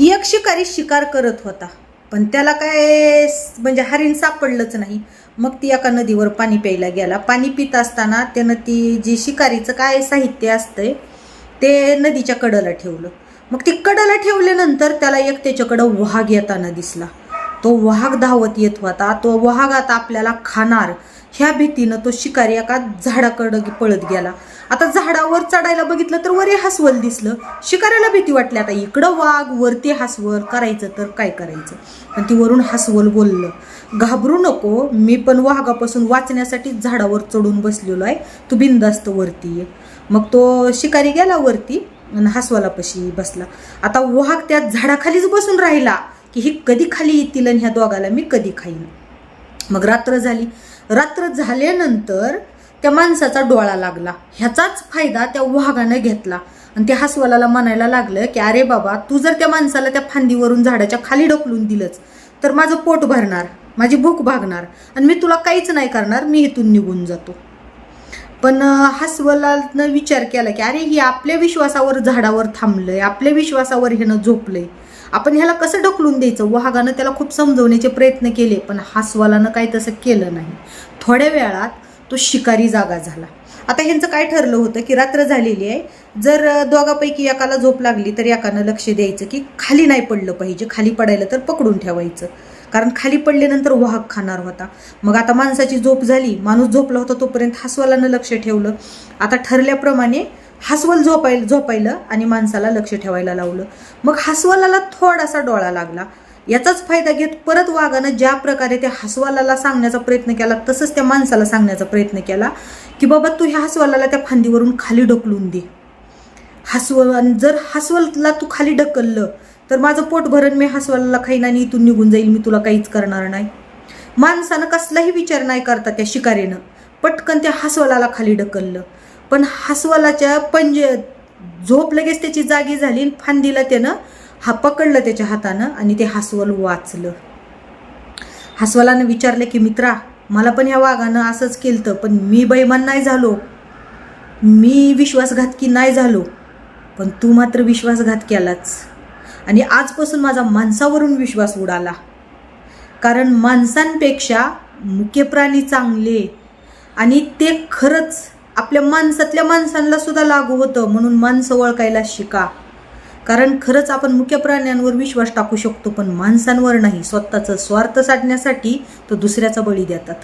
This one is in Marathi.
एक शिकारी शिकार करत होता. पण त्याला काय म्हणजे हरिण सापडलंच नाही. मग ती एका नदीवर पाणी प्यायला गेला. पाणी पित असताना त्यानं ती जी शिकारीचं काय साहित्य असतंय ते नदीच्या कडेला ठेवलं. मग ती कडेला ठेवल्यानंतर त्याला एक त्याच्याकडं वाघ येताना दिसला. तो वाघ धावत येत होता. तो वाघ आता आपल्याला खाणार. ह्या भीतीनं तो शिकारी एका झाडाकडं पळत गेला. आता झाडावर चढायला बघितलं तर वरे हसवल दिसलं. शिकाऱ्याला भीती वाटली. आता इकडं वाघ वरती हसवल. करायचं तर काय करायचं? पण ती वरून हसवल बोललं घाबरू नको. मी पण वाघापासून वाचण्यासाठी झाडावर चढून बसलेलो आहे. तू बिंदास्त वरती ये. मग तो शिकारी गेला वरती आणि हसवालापाशी बसला. आता वाघ त्या झाडाखालीच बसून राहिला. की ही कधी खाली येतील आणि ह्या दोघाला मी कधी खाईन? मग रात्र झाली. रात्र झाल्यानंतर त्या माणसाचा डोळा लागला. ह्याचाच फायदा त्या वाघानं घेतला. आणि त्या हसवालाला म्हणायला लागलं की अरे बाबा तू जर त्या माणसाला त्या फांदीवरून झाडाच्या खाली ढकलून दिलंच तर माझं पोट भरणार माझी भूक भागणार आणि मी तुला काहीच नाही करणार मी इथून निघून जातो. पण हसवलानं विचार केला की अरे ही आपल्या विश्वासावर झाडावर थांबलंय आपल्या विश्वासावर ह्यानं झोपलंय आपण ह्याला कसं ढकलून द्यायचं? वाघानं त्याला खूप समजवण्याचे प्रयत्न केले पण हसवालानं काही तसं केलं नाही. थोड्या वेळात तो शिकारी जागा झाला. आता ह्यांचं काय ठरलं होतं की रात्र झालेली आहे. जर दोघापैकी एकाला झोप लागली तर एकानं लक्ष द्यायचं की खाली नाही पडलं पाहिजे. खाली पडायला तर पकडून ठेवायचं. कारण खाली पडल्यानंतर वाहक खाणार होता. मग आता माणसाची झोप झाली. माणूस झोपला होता तोपर्यंत हसवालानं लक्ष ठेवलं. आता ठरल्याप्रमाणे हसवल झोपायला झोपायलं आणि माणसाला लक्ष ठेवायला लावलं. मग हसवालाला थोडासा डोळा लागला. याचाच फायदा घेत परत वाघानं ज्या प्रकारे त्या हसवालाला सांगण्याचा प्रयत्न केला तसंच त्या माणसाला सांगण्याचा प्रयत्न केला की बाबा तू ह्या हसवालाला त्या फांदीवरून खाली ढकलून दे. हसवल जर हसवलला तू खाली ढकललं तर माझं पोट भरण मी हसवालाला खाईन आणि इथून निघून जाईल मी तुला काहीच करणार नाही. माणसानं कसलाही विचार नाही करता त्या शिकारीनं. पटकन त्या हसवलाला खाली ढकललं. पण हसवलाच्या पंजे झोप लगेच त्याची जागी झाली फांदीला त्यानं हा पकडलं त्याच्या हातानं आणि ते हसवल वाचलं. हसवलानं विचारलं की मित्रा मला पण ह्या वाघानं असंच केलं पण मी बैमान नाही झालो. मी विश्वासघातकी नाही झालो पण तू मात्र विश्वासघात केलाच. आणि आजपासून माझा माणसावरून विश्वास उडाला. कारण माणसांपेक्षा मुके प्राणी चांगले आणि ते खरंच आपल्या माणसातल्या माणसांना सुद्धा लागू होतं म्हणून माणसं ओळखायला शिका. कारण खरंच आपण मुख्य प्राण्यांवर विश्वास टाकू शकतो पण माणसांवर नाही. स्वतःचं स्वार्थ साधण्यासाठी तो दुसऱ्याचा बळी देतात.